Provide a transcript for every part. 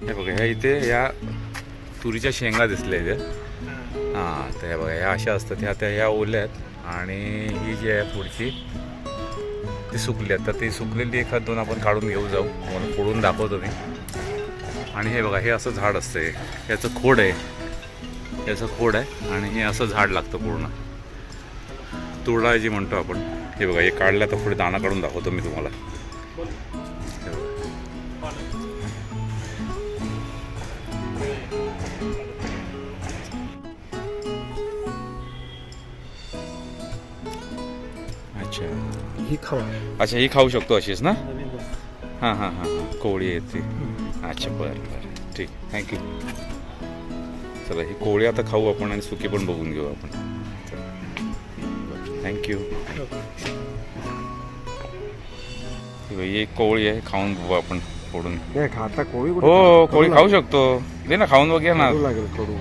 हे बघा ह्या इथे या तुरीच्या शेंगा दिसल्या इथे. हां तर ह्या बघा ह्या अशा असतात ह्या त्या ह्या ओल्या आहेत. आणि ही जी आहे पुढची ती सुकली आहेत. तर ती सुकलेली एखाद दोन आपण काढून घेऊ जाऊ. तुम्हाला फोडून दाखवतो मी. आणि हे बघा हे असं झाड असतं हे याचं खोड आहे. याचं खोड आहे. आणि हे असं झाड लागतं पूर्ण. तुरडा जी म्हणतो आपण हे बघा हे काढलं तर पुढे दाणा काढून दाखवतो मी तुम्हाला. ही खावा अच्छा ही खाऊ शकतो अशीच ना हां हां हां हां कोवळी येते अच्छा बरं बरं ठीक थँक्यू चला ही कोवळी आता खाऊ आपण आणि सुकी पण बघून घेऊ आपण थँक्यू ही एक कोवळी आहे खाऊन बघू आपण फोडून हे खाता कोळी हो? कोळी खाऊ. शकतो दे ना खाऊन बघूया ना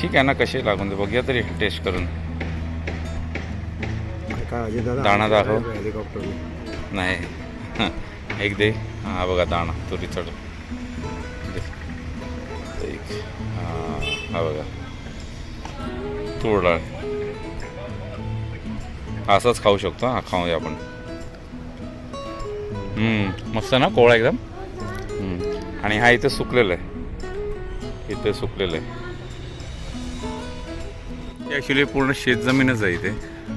ठीक आहे ना कसे लागून दे बघूया तरी टेस्ट करून काय दाणा दाखव. हेलिकॉप्टर नाही. एक दे. हा बघा दाणा. तुरी चढ एक. हा बघा. तूर डाळ असाच खाऊ शकतो हा खाऊया आपण. हम्म, मस्त ना कोवळा एकदम. आणि हा इथे सुकलेला आहे. इथे सुकलेलं आहे. ॲक्च्युली पूर्ण शेतजमीनच आहे इथे.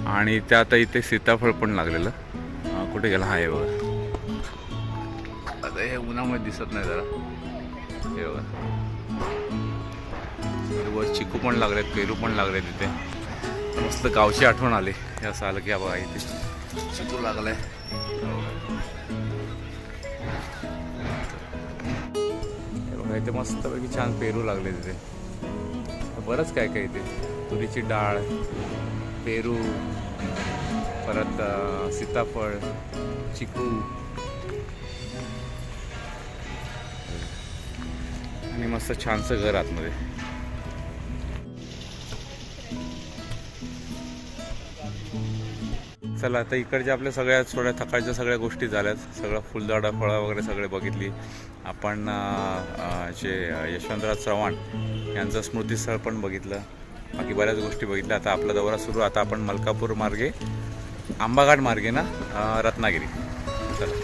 आणि त्या आता इथे सीताफळ पण लागलेलं. कुठे गेला? हा हे बघा. आता हे उन्हामध्ये दिसत नाही जरा. हे बघा. वर चिकू पण लागलेत पेरू पण लागलेत इथे. मस्त गावची आठवण आली. हे असं आलं की बघा इथे चिकू लागलाय. हे बघा इथे मस्तपैकी छान पेरू लागले तिथे बरंच काय काय इथे. तुरीची डाळ पेरू परत सीताफळ चिकू. आणि मस्त छानसं घर आतमध्ये. चला आता इकडच्या आपल्या सगळ्या थोड्या थकाळच्या सगळ्या गोष्टी झाल्यात. सगळं फुलझाडं फळं वगैरे सगळे बघितली. आपण जे यशवंतराव चव्हाण यांचं स्मृतीस्थळ पण बघितलं. बाकी बऱ्याच गोष्टी बघितल्या. आता आपला दौरा सुरू आता आपण मलकापूर मार्गे आंबाघाट मार्गे ना रत्नागिरी. चला.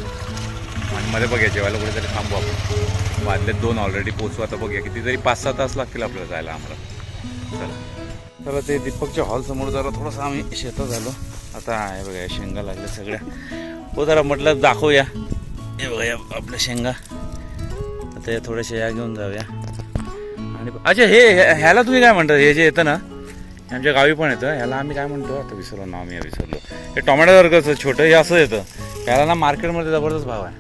आणि मध्ये बघूया जेवायला कुठेतरी थांबू आपण. वाजले दोन ऑलरेडी पोचू आता बघूया कितीतरी पाच सहा तास लागतील आपल्याला जायला आम्हाला. चला. चला ते दीपकच्या हॉलसमोर जरा थोडंसं आम्ही शेतात झालो आता आहे बघा शेंगा लागल्या सगळ्या. हो जरा म्हटलं दाखवूया. हे बघा आपल्या शेंगा. आता या थोड्याशा या घेऊन जाऊया. आणि अच्छा हे हे- ह्याला तुम्ही काय म्हणता? हे जे येतं ना हे आमच्या गावी पण येतं. ह्याला आम्ही काय म्हणतो? आता विसरलो नाव मी विसरलो. हे टोमॅटोसारखंच छोटं हे असं येतं. ह्याला ना मार्केटमध्ये जबरदस्त भाव आहे.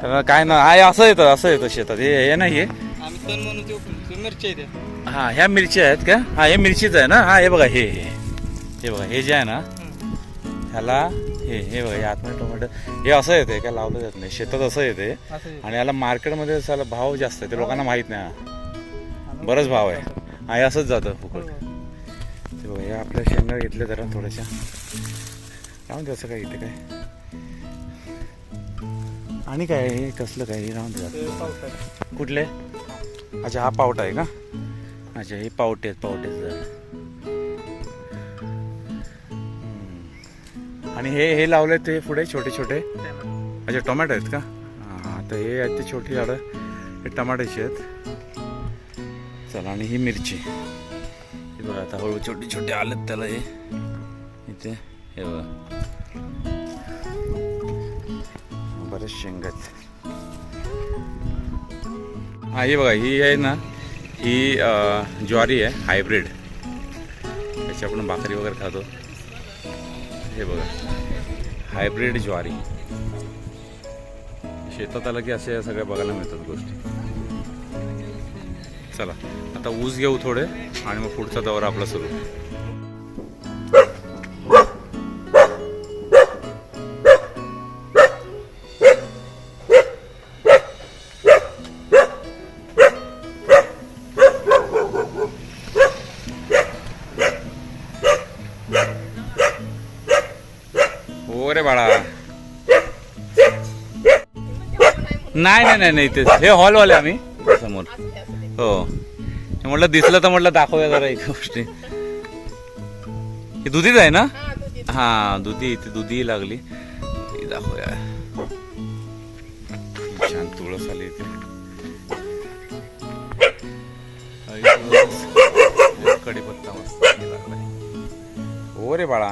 त्याला काय ना हा हे असं येतं असं येतं शेतात. हे हे नाही हे आम्ही मिरची आहे ते हा ह्या मिरच्या आहेत का? हा हे मिरचीच आहे ना? हा हे बघा हे हे. हे बघा हे जे आहे ना ह्याला हे हे बघा हे आतमध्ये टोमॅटो. हे असं येते काय लावलं जात नाही. शेतात असं येते आहे. आणि याला मार्केटमध्ये त्याला भाव जास्त आहे ते लोकांना माहीत नाही. हा. बरंच भाव आहे. हा हे असंच जातं फुकट. ते बघा हे आपल्या शेंगा घेतल्या जरा थोड्याशा. राहून द्यायचं काय इथे काय. आणि काय हे कसलं काय हे राहून द्या आहे. कुठले? अच्छा हा पावटा आहे का? अच्छा हे पावटे आहेत पावटे आणि हे हे लावले ते पुढे छोटे छोटे. अच्छा टोमॅटो आहेत का? हां तर हे आहेत ते छोटी झाडं. हे टमाट्याची आहेत. चला आणि ही मिरची. हे बघा आता हळू छोटे छोटे आलेत त्याला हे. इथे हे बघा. बरेच शेंगत हा हे बघा ही आहे ना ही ज्वारी आहे हायब्रिड. याची आपण भाकरी वगैरे खातो. हे बघा हायब्रिड ज्वारी. शेतात आलं की असे सगळ्या बघायला मिळतात गोष्टी. चला आता ऊस घेऊ थोडे आणि मग पुढचा दौरा आपला सुरू. हो रे बाळा. नाही नाही नाही नाही तेच हे हॉलवाले आम्ही. हो. म्हटलं दिसलं तर म्हटलं दाखवूया जरा एक गोष्टी. ही दुधीच आहे ना? हा दुधी इथे दुधी लागली. ही दाखवूया. छान तुळस आली इथे. कढीपत्ता मस्त हे रे बाळा.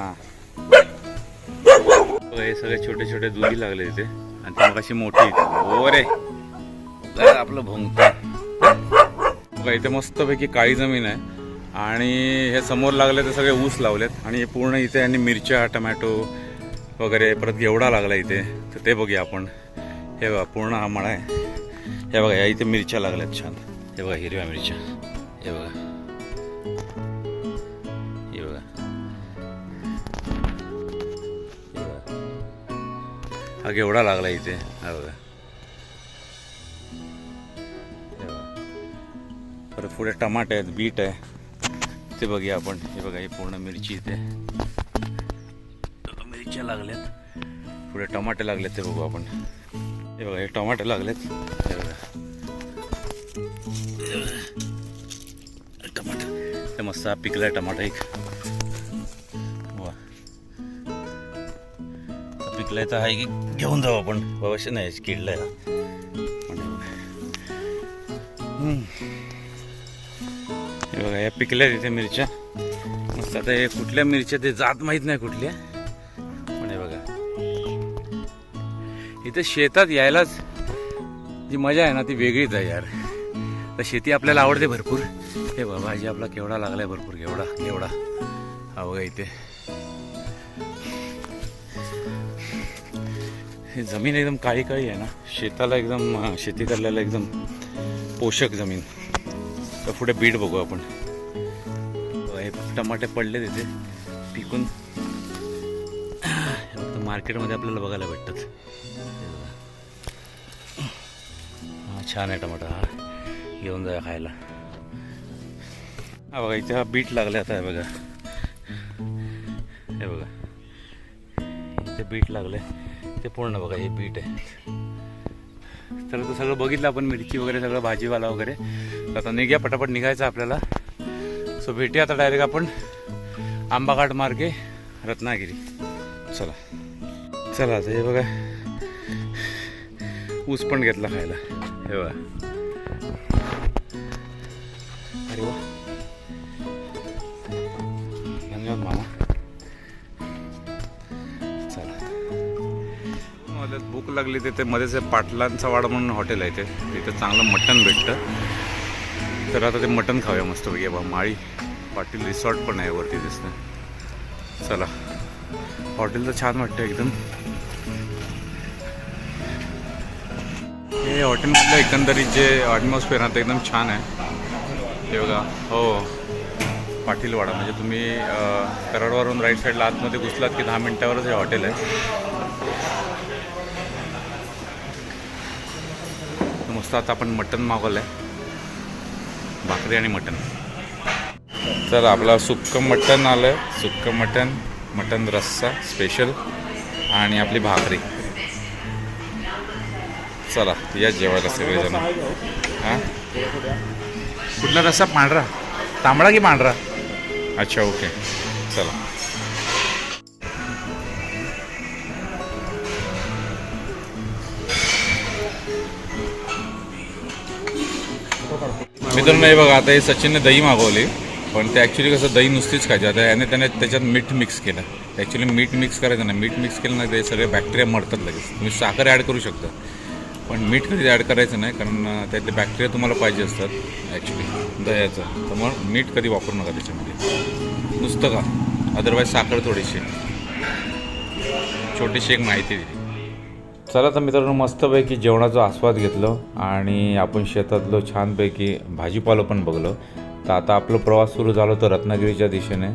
हे सगळे छोटे छोटे दुधी लागले इथे. आणि ती मग अशी मोठी. इथे. हो रे. आपलं भोंगत. बघा इथे मस्तपैकी काळी जमीन आहे. आणि हे समोर लागले ते सगळे ऊस लावलेत. आणि पूर्ण इथे यांनी मिरच्या टमॅटो वगैरे परत घेवडा लागला इथे. तर ते बघूया आपण. हे बघा पूर्ण हा मळा आहे. हे बघा या इथे मिरच्या लागल्यात छान. हे बघा हिरव्या मिरच्या. हे बघा. हे बघा. हे बघा. हा घेवडा लागला इथे. हा बघा. परत पुढे टमाटे आहेत बीट आहे. ते बघूया आपण. हे बघा ही पूर्ण मिरची इथे. मिरच्या लागल्यात. पुढे टमाटे लागलेत ते बघू आपण. हे बघा हे टमाटे लागलेत. हे बघा. टमाटर हे मस्त हा पिकलाय टमाटा एक. वा. पिकलाय तर आहे की घेऊन जाऊ आपण. अवश्य नाही किडलाय हा. बघा. या पिकल्या तिथे मिरच्या. मस्त आता हे कुठल्या मिरच्या ते जात माहीत नाही कुठल्या. पण बघा. इथे शेतात यायलाच जी मजा आहे ना ती वेगळीच आहे यार. तर शेती आपल्याला आवडते भरपूर. हे बघा भाजी आपला केवढा लागलाय भरपूर केवढा केवढा. हा बघा इथे. हे जमीन एकदम काळी काळी आहे ना. शेताला एकदम शेती करायला एकदम पोषक जमीन. तर पुढे बीट बघू आपण. बघा, हे टमाटे पडले तिथे पिकून. मार्केटमध्ये आपल्याला बघायला भेटतात. हा छान आहे टमाटा हा. घेऊन जा खायला. हा बघा इथे हा बीट लागले आता हे बघा. हे बघा. इथे बीट लागले. ते पूर्ण बघा हे बीट आहे. तर सगळं बघितलं आपण मिरची वगैरे सगळं भाजीवाला वगैरे. आता निघ्या पटापट निघायचं आपल्याला. सो भेटी आता डायरेक्ट आपण आंबाघाट मार्गे रत्नागिरी. चला. चला आता हे बघा. ऊस पण घेतला खायला. हे बघा. अरे वा. धन्यवाद मामा. चला. मला भूक लागली तिथे मध्येच पाटलांचा वाडा म्हणून हॉटेल आहे ते. तिथं चांगलं मटण भेटतं. तर आता ते मटण खाऊया मस्त बा माळी. पाटील रिसॉर्ट पण आहे वरती दिसतं. चला. हॉटेल तर छान वाटतं एकदम. हे हॉटेलमधलं एकंदरीत जे ॲटमॉस्फिअर आहे ते एकदम छान आहे. ते बघा. हो. पाटीलवाडा. म्हणजे तुम्ही कराडवरून राईट साईडला आतमध्ये घुसलात की दहा मिनिटावरच हे हॉटेल आहे. मस्त आता आपण मटन मागवलं आहे भाकरी आणि मटन तर आपला सुक्कं मटन आलं सुक्कं मटन मटन रस्सा स्पेशल आणि आपली भाकरी. चला या जेवायला सगळेजण. हां? कुठला रस्सा? पांढरा तांबडा की पांढरा अच्छा ओके चला. मित्रांनो हे बघा आता हे सचिनने दही मागवली पण ते ॲक्च्युली कसं दही नुसतीच खायची. आता याने त्याने त्याच्यात मीठ मिक्स केलं. ॲक्च्युली मीठ मिक्स करायचं ना मीठ मिक्स केलं ना ते सगळे बॅक्टेरिया मरतात लगेच. तुम्ही साखर ॲड करू शकता. पण मीठ कधी ॲड करायचं नाही कारण त्यातले बॅक्टेरिया तुम्हाला पाहिजे असतात ॲक्च्युली दह्याचं. तर मग मीठ कधी वापरू नका त्याच्यामध्ये. नुसतं का अदरवाईज साखर थोडीशी. छोटीशी एक माहिती दिली. चला तर मित्रांनो मस्तपैकी जेवणाचा आस्वाद घेतलं आणि आपण शेतातलं छानपैकी भाजीपालं पण बघलं. तर आता आपलं प्रवास सुरू झालो तर रत्नागिरीच्या दिशेने.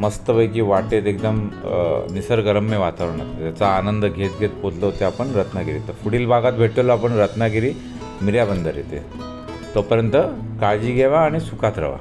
मस्तपैकी वाटेत एकदम निसर्गरम्य वातावरणात. त्याचा आनंद घेत घेत पोचलो होते आपण रत्नागिरी तर पुढील भागात भेटलेलो आपण रत्नागिरी मिर्या बंदर येथे. तोपर्यंत काळजी घ्यावा आणि सुखात राहा.